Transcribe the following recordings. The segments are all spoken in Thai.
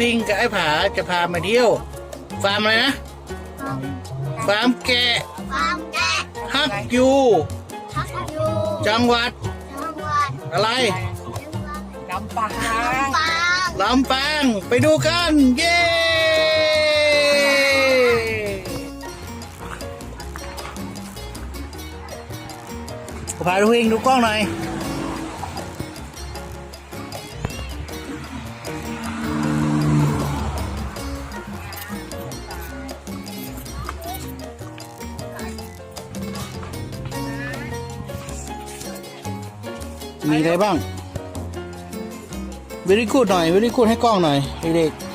พิงกับไอ้ผาจะพามาเที่ยว ฟาร์มอะไรนะ ฟาร์มแกะความแก่ฮักอยู่ทักอยู่จังหวัดจังหวัดอะไรจังหวัดลำปางปางลำปางไปดูกัน เย้พาดูเองดูกล้องหน่อย มีอะไรบ้างวิริกูดหน่อยวิริกูดให้กล้องหน่อยเด็กๆ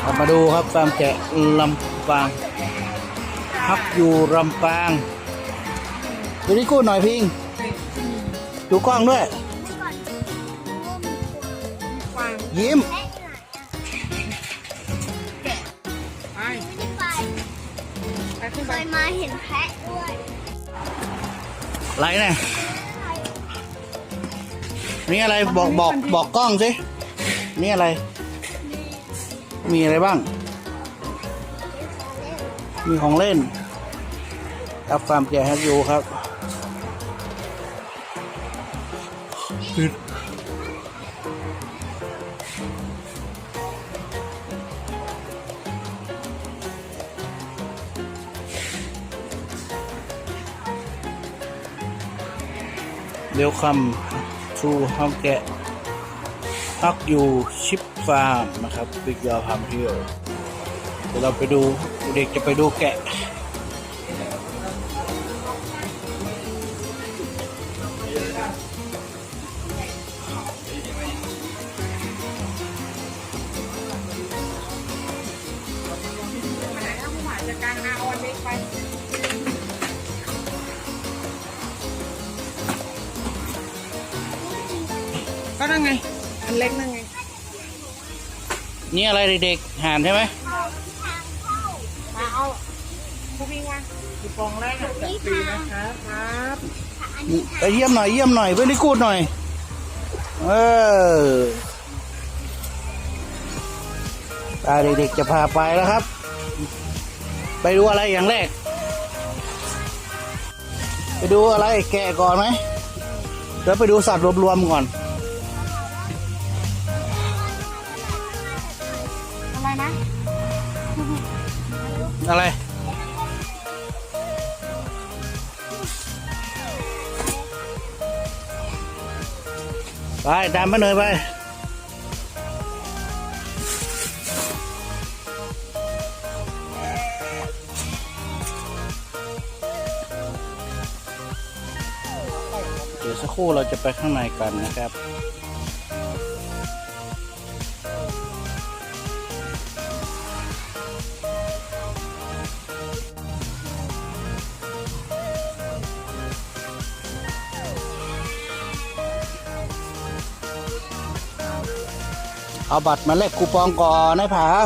เอามาดูครับฟาร์มแกะลำปางพักอยู่ลำปางวิริกูดหน่อยพิงดูกล้องด้วยฟางยิ้มแพะอยู่ไหนอะไปไม่ได้ไปไปขึ้นเคไปยมาเห็นแพะด้วย อะไรเนี่ยนี่อะไรบอกบอกบอกกล้องสิ นี่อะไร มีอะไรบ้าง มีของเล่นรับฟาร์มแกะฮักยูครับ เวลคัมทูฮองแกะพักอยู่ชิปฟาร์มนะครับบิ๊กยอพามเที่ยวเดี๋ยวเราไปดูเด็กจะไปดูแกะ ก็นั่งไงอันเล็กนั่งไง นี่อะไรเด็กๆห่านใช่ไหมมาเอาผู้วิ่งมาคือปองแรกอะจัดฟรีนะครับครับไปเยี่ยมหน่อยเยี่ยมหน่อยเพื่อนที่กูดหน่อย เออตาเด็กๆจะพาไปแล้วครับ ไปดูอะไรอย่างแรก ไปดูอะไรแกะก่อนไหมเดี๋ยวไปดูสัตว์รวมๆก่อน อะไรนะ อะไร ไป ตามมาหน่อยไป เดี๋ยวสักครู่เราจะไปข้างในกันนะครับ เอาบัตรมาแลกคูปองก่อนนะผาเอา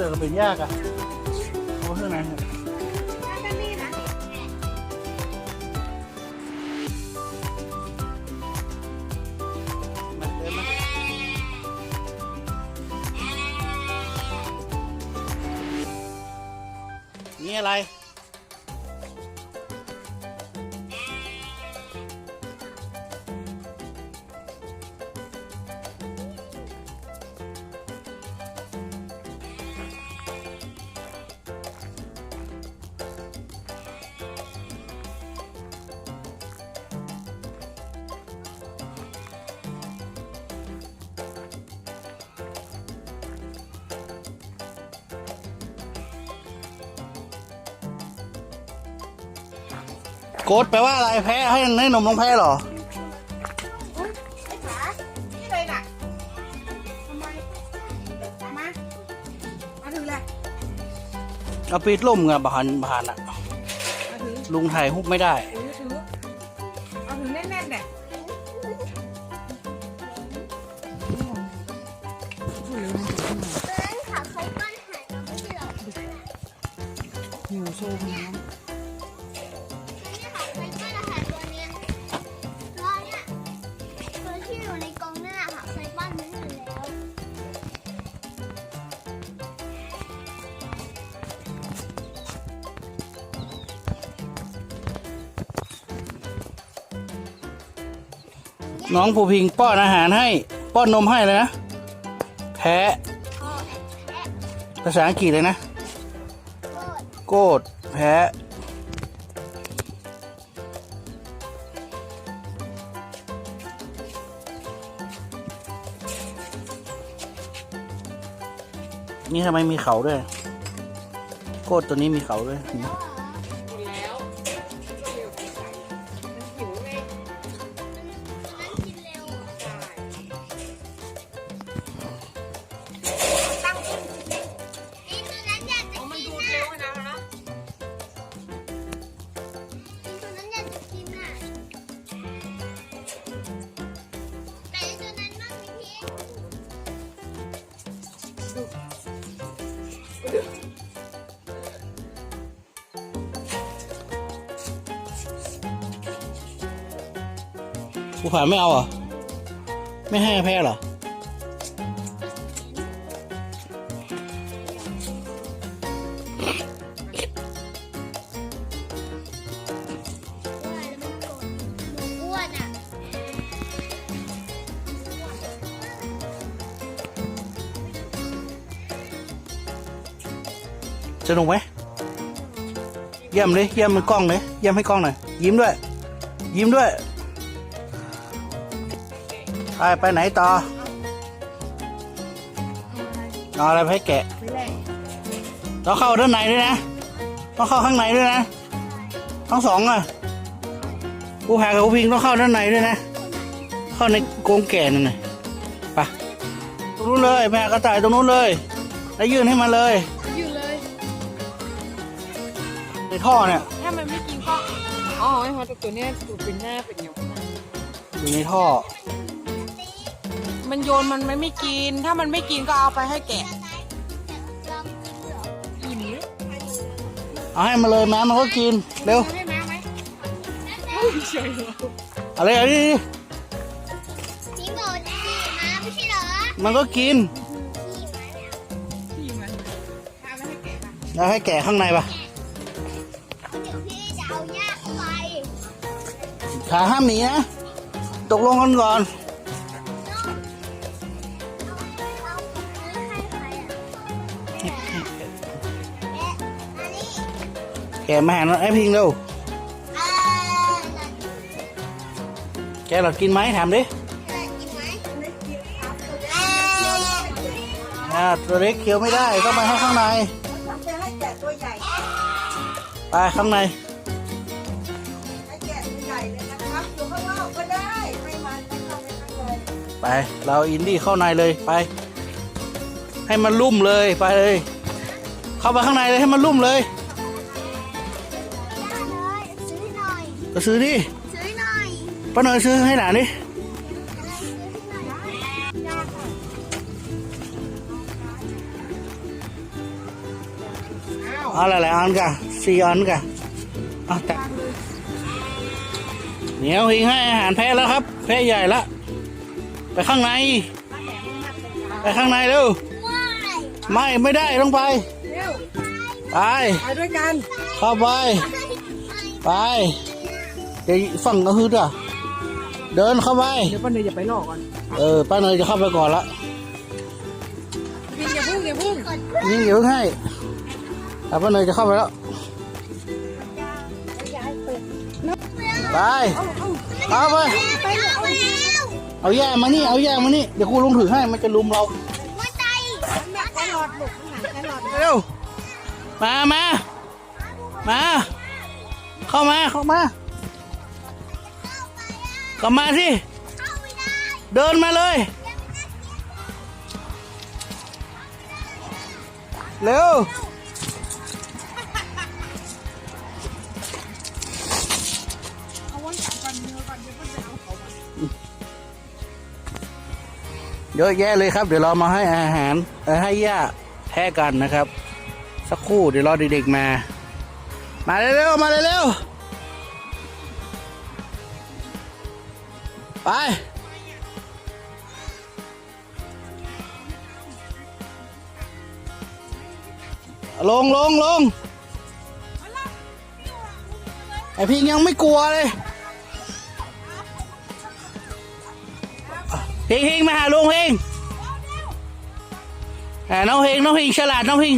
เอาอะไรที่เหลือก็เป็นยากอะโอ้เท่านั้นครับแล้วก็นี่นะมาเดินมานี่อะไร กดแปลว่าอะไรแพ้ให้ให้นมน้องแพ้เหรอ ไอานี่ร่มอางาปีดล่มไงบานบานอะลุงไทยฮุบไม่ได้เอาถึงแน่นๆเนี่ยเดินขาเขาปั้นหายไปไม่ใช่เหรอหิวโซมน้ น้องภูพิงป้อนอาหารให้ ป้อนนมให้เลยนะ แพะ ภาษาอังกฤษเลยนะ โกดโกดแพะ นี่ทำไมมีเขาด้วย โกดตัวนี้มีเขาด้วย ภูผ่านไม่เอาเหรอ ไม่ให้แพ้เหรอ สนุกไหมเยี่ยมเลยเยี่ยมมันกล้องเลยเยี่ยมให้กล้องหน่อยยิ้มด้วย ยิ้มด้วยไปไปไหนต่อเอาอะไรให้แกะไม่แรงต้องเข้าด้านในด้วยนะต้องเข้าข้างในด้วยนะทั้งสองอะผู้พากับผู้พิงต้องเข้าด้านในด้วยนะ เข้าในโกงแก่นั่นน่ะไปตรงนู้นเลยแม่กระต่ายตรงนู้นเลย แล้วยื่นให้มันเลย ในท่อเนี่ยถ้ามันไม่กินก็อ๋อไอ้ฮอตตัวเนี้ยตัวเป็นหน้าเป็นอย่างนี้อยู่ในท่อ มันโยนมันไม่ไม่กิน ถ้ามันไม่กินก็เอาไปให้แกะลองกินเหรออิ่มเอาให้มาเลยแม่มันก็กินเร็วให้แม่ไหมเฉยเอาเลยเอาดิพี่บอกขี่มาไม่ใช่เหรอมันก็กินขี่มาเนี่ยอิ่มไหมถ้าไม่ให้แกะค่ะแล้วให้แกะข้างในปะ ขาห้ามหนีนะ ตกลงกันก่อนเอาซื้อให้ใครอะแกะอันะมาหาน้องไอ้พิงเร็วอ่าแกเรากินไหมถามดิกินไหมไม่กินครับอ่าตัวเล็กเคี้ยวไม่ได้ต้องไปให้ข้างใน ไปข้างใน ไป เราอินดี้เข้าในเลยไป ให้มันลุ่มเลยไปเลย เข้าไปข้างในเลยให้มันลุ่มเลยได้เลยซื้อหน่อย ก็ซื้อดิซื้อหน่อยป้าเนยซื้อให้หลานดิอะไรซื้อหน่อยได้ค่ะเอาหลายๆอันกันสี่อันกันเอาแต่เหนียวหิงให้อาหารแพะแล้วครับ แพะใหญ่ละ ไปข้างใน ไปข้างในเร็วว้ายไม่ไม่ได้ต้องไปเร็วไป ไปด้วยกัน เข้าไป ไปเดี๋ยวฝั่งกระหืดอะ เดินเข้าไป เดี๋ยวป้าเนยอย่าไปหลอกก่อน เออป้าเนยจะเข้าไปก่อนละพิงอย่าพุ่งอย่าพุ่งนี่เดี๋ยวให้แต่ป้าเนยจะเข้าไปแล้ว ไปเอาไปไป เอาไปแล้วเอาแย่มานี่ เอาแย่มานี่ เดี๋ยวครูลุงถือให้ มันจะลุมเรา หัวใจแม่แครอทลูกแครอทเร็ว มามา มา เข้ามา เข้ามา เข้ามาสิเข้าไม่ได้เดินมาเลย เร็ว เยอะแยะเลยครับ เดี๋ยวเรามาให้อาหารให้หญ้าแทะกันนะครับ สักครู่เดี๋ยวรอเด็กๆมา มาเร็วๆมาเร็วๆไปลงลงลงไอพิงยังไม่กลัวเลย พิงพิงมาหาลุงพิงอ่าน้องพิงน้องพิงฉลาดน้องพิง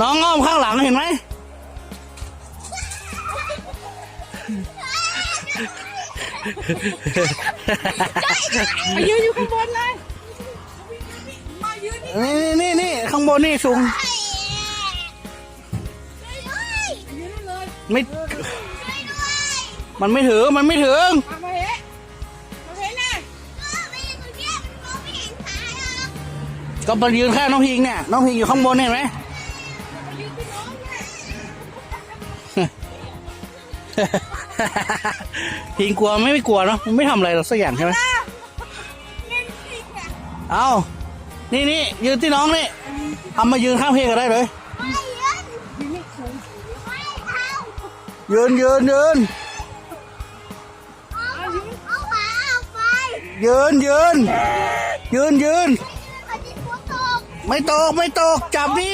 น้องอ้อมข้างหลังเห็นไหมมายืนอยู่ข้างบนเลยมายืนนี่นี่นี่นี่ข้างบนนี่สูงมายืนนั่นเลยไม่ มันไม่ถึง มันไม่ถึงมามาเฮ้มาเฮ้น่ะก็มายืนข้างน้องพิงเนี่ย น้องพิงอยู่ข้างบนเห็นไหม มายืนที่น้องเนี่ย พิงกลัวไหม่ไม่กลัวเนาะมันไม่ทำอะไรเราสักอย่างใช่ไหม เล่นจริงอะเอานี่นี่ยืนที่น้องนี่เอามายืนข้างเพก็ได้เลยยืนยืนยืนยืน ยืนยืนยืน ไม่ตกไม่ตกจับดิ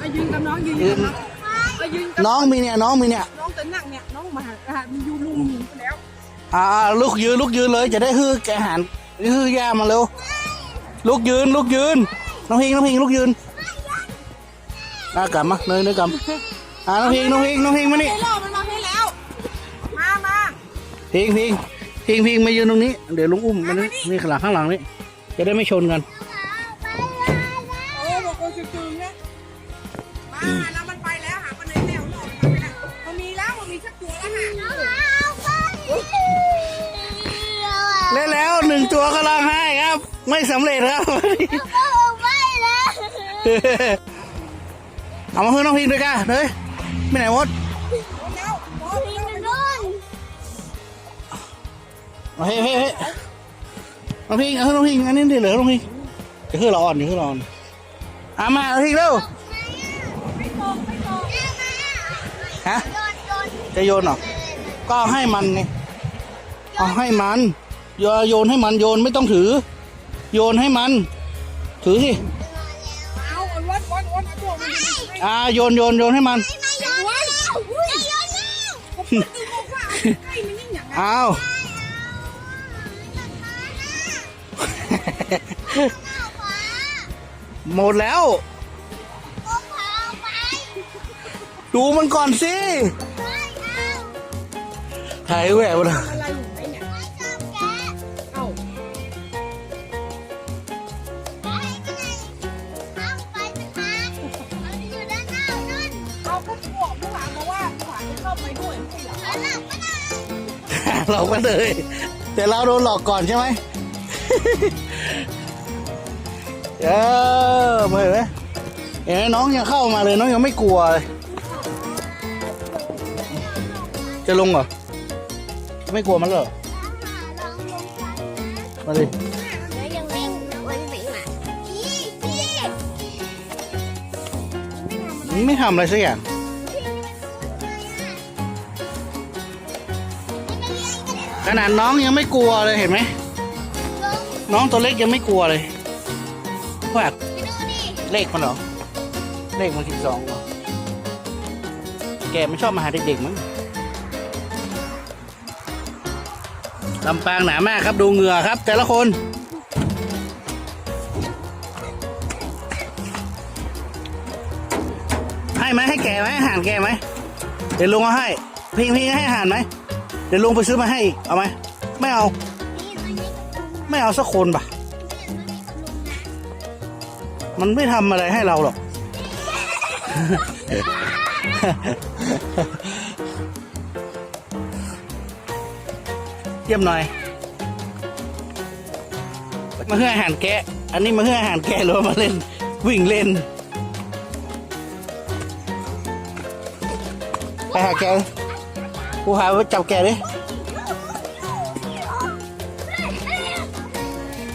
มายืนกับน้องยืนกับน้องมายืนกับน้องมีเนี่ยน้องมีเนี่ยน้องจะนั่งเนี่ยน้องมาหาหามันอยู่ลุงหนูไปแล้วอ่าลูกยืนลูกยืนเลย จะได้ฮือแกหันฮือย่ามาเร็วลูกยืนลูกยืน น้องพิงน้องพิงลูกยืนอ่ากลับมาเนยเนยกลับอ่าน้องพิงน้องพิงน้องพิงมานี่ให้รอบมัน พิงพิงพิงพิงมายืนตรงนี้ เดี๋ยวลุงอุ้มมานี่นี่ข้างหลังข้างหลังนี่จะได้ไม่ชนกันโอ้บอกโอ้จะจืดนะมาแล้วมันไปแล้วหาคนไหนแล้วรอบมันไปแล้วมันมีแล้วมันมีสักตัวแล้วค่ะเล่นแล้วหนึ่งตัวก็ร้องไห้ครับ ไม่สำเร็จครับเอามาเพื่อนน้องพิงด้วยกันเลยไม่ไหนหมด เอาเฮ้ยเฮ้ยเฮ้ยน้องพิงเอาน้องพิงอันนี้เดี๋ยวเหลือน้องพิงเดี๋ยวคือเราอ่อนเดี๋ยวคือเราอ่อนเอามาน้องพิงเร็วฮะจะโยนเหรอก็เอาให้มันไงเอาให้มันโยนโยนให้มันโยนไม่ต้องถือ โยนให้มัน ถือสิเอาเอาวัดวัดวัดเอาตัวมันอยู่ในอ่าโยนโยนโยนให้มันก็พูดดูบอกว่าเอาใกล้มันยิ่งอย่างนั้นเอา หมดแล้ว ดูมันก่อนสิถ่ายแหววเลยอะไรอยู่ไหนเนี่ยเอาเอาก็บอกผู้หลานมาว่าผู้หลาจะเข้าไปด้วยไม่ใช่เหรอเราก็เลย แต่เราโดนหลอกก่อนใช่ไหม เออเห็นไหมเห็นไหมน้องยังเข้ามาเลยน้องยังไม่กลัวเลยจะลงเหรอ ไม่กลัวมันเหรอ มาดิมันไม่ทำอะไรสักอย่างขนาดน้องยังไม่กลัวเลยเห็นไหม น้องตัวเล็กยังไม่กลัวเลย ว่าเลขมันเหรอ เลขมันสิบสองเหรอ แกไม่ชอบมาหาเด็กๆมั้งลำปางหนามากครับดูเหงื่อครับ แต่ละคน ให้ไหมให้แกไหมอาหารแกไหมเดี๋ยวลุงเอาให้ พิงพิงให้อาหารไหมเดี๋ยวลุงไปซื้อมาให้อีกเอาไหมไม่เอา ไม่เอาสักคนปะ มันไม่ทำอะไรให้เราหรอก เยี่ยมหน่อย มาเพื่ออาหารแกะ อันนี้มาเพื่ออาหารแกะหรือว่ามาเล่น วิ่งเล่น ไปหาแกเลยกูหาว่าจับแกดิ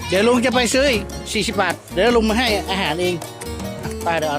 เดี๋ยวลุงจะไปซื้ออีกสี่สิบบาท เดี๋ยวลุงมาให้อาหารเองอะไปเดี๋ยว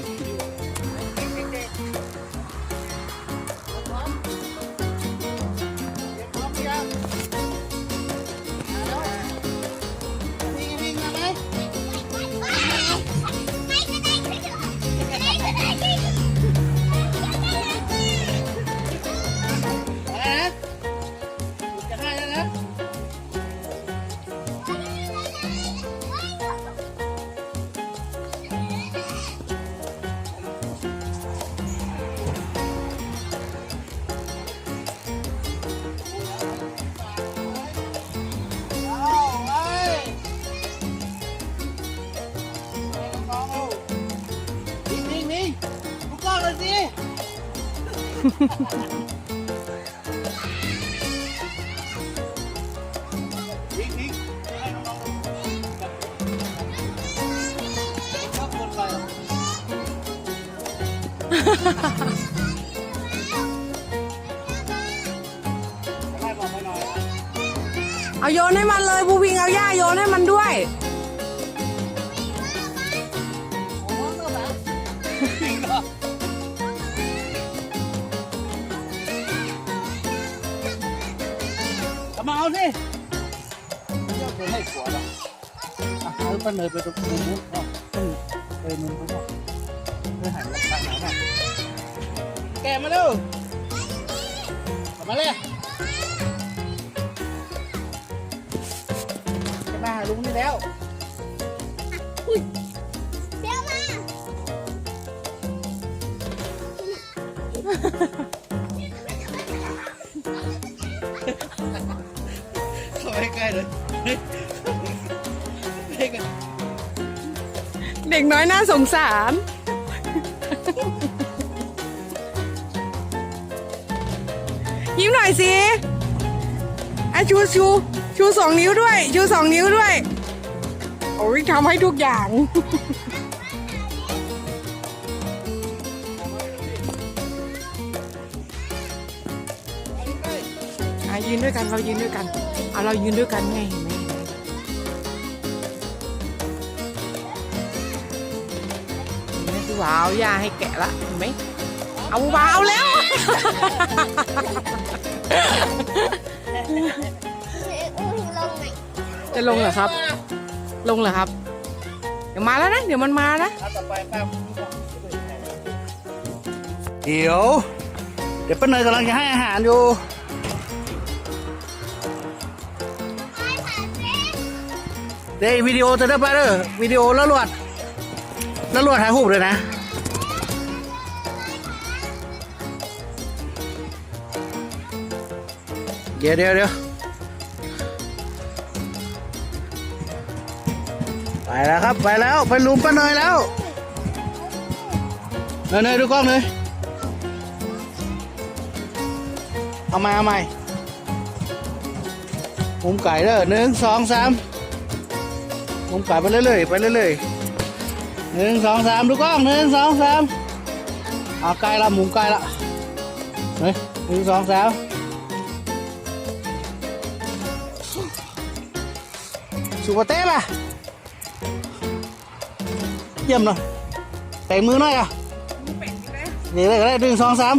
เอาโยนให้มันเลยบูวิงเอาหญ้าโยนให้มันด้วย เอามาเอาสิไม่ยอมไปให้ผัวหรอกอะเอาป้าเนยไปตรงมุมนู้นเนาะไปมุมนู้นเนาะไปหันหลังทางไหนน่ะแกะมาเร็วเอามาเลยจะมาหาลุงนี่แล้ว เดี๋ยวมา เข้าไปใกล้เลยเฮ้ยเด็กน้อยน่าสงสารยิ้มหน่อยสิอะชูชูชูสองนิ้วด้วย ชูสองนิ้วด้วย โอ้ยทำให้ทุกอย่าง ยืนด้วยกัน เรายืนด้วยกันเอาเรายืนด้วยกันไงเห็นไหมเห็นไมเห็นไหมพี่หวาวย่าให้แกะละเห็นไหมเอาวาวแล้วจะลงเหรอครับ ลงเหรอครับ เดี๋ยวมาแล้วนะ เดี๋ยวมันมานะเอาต่อไปแป๊บเดี๋ยว เดี๋ยวป้าเนยกำลังจะให้อาหารอยู่ เดี๋ยววิดีโอจะได้ไปเด้อวิดีโอแล้วลวดแล้วลวดถ่ายรูปเลยนะเดี๋ยวเดี๋ยวเดี๋ยวไปแล้วครับ ไปแล้วไปลุมป้าเนยแล้วเนยเนยดูกล้องเลยเอามาเอาใหม่มุมไก่เด้อหนึ่งสองสาม มุมไก่ไปเรื่อยๆไปเรื่อยๆหนึ่งสองสามดูกล้องหนึ่งสองสามเอาใกล้ละมุมใกล้ละเฮ้ยหนึ่งสองสามสุกเต้ล่ะเยี่ยมเนาะแต่มือหน่อยอะเป็ดใช่ไหมเดี๋ยวเลยก็ได้หนึ่งสองสาม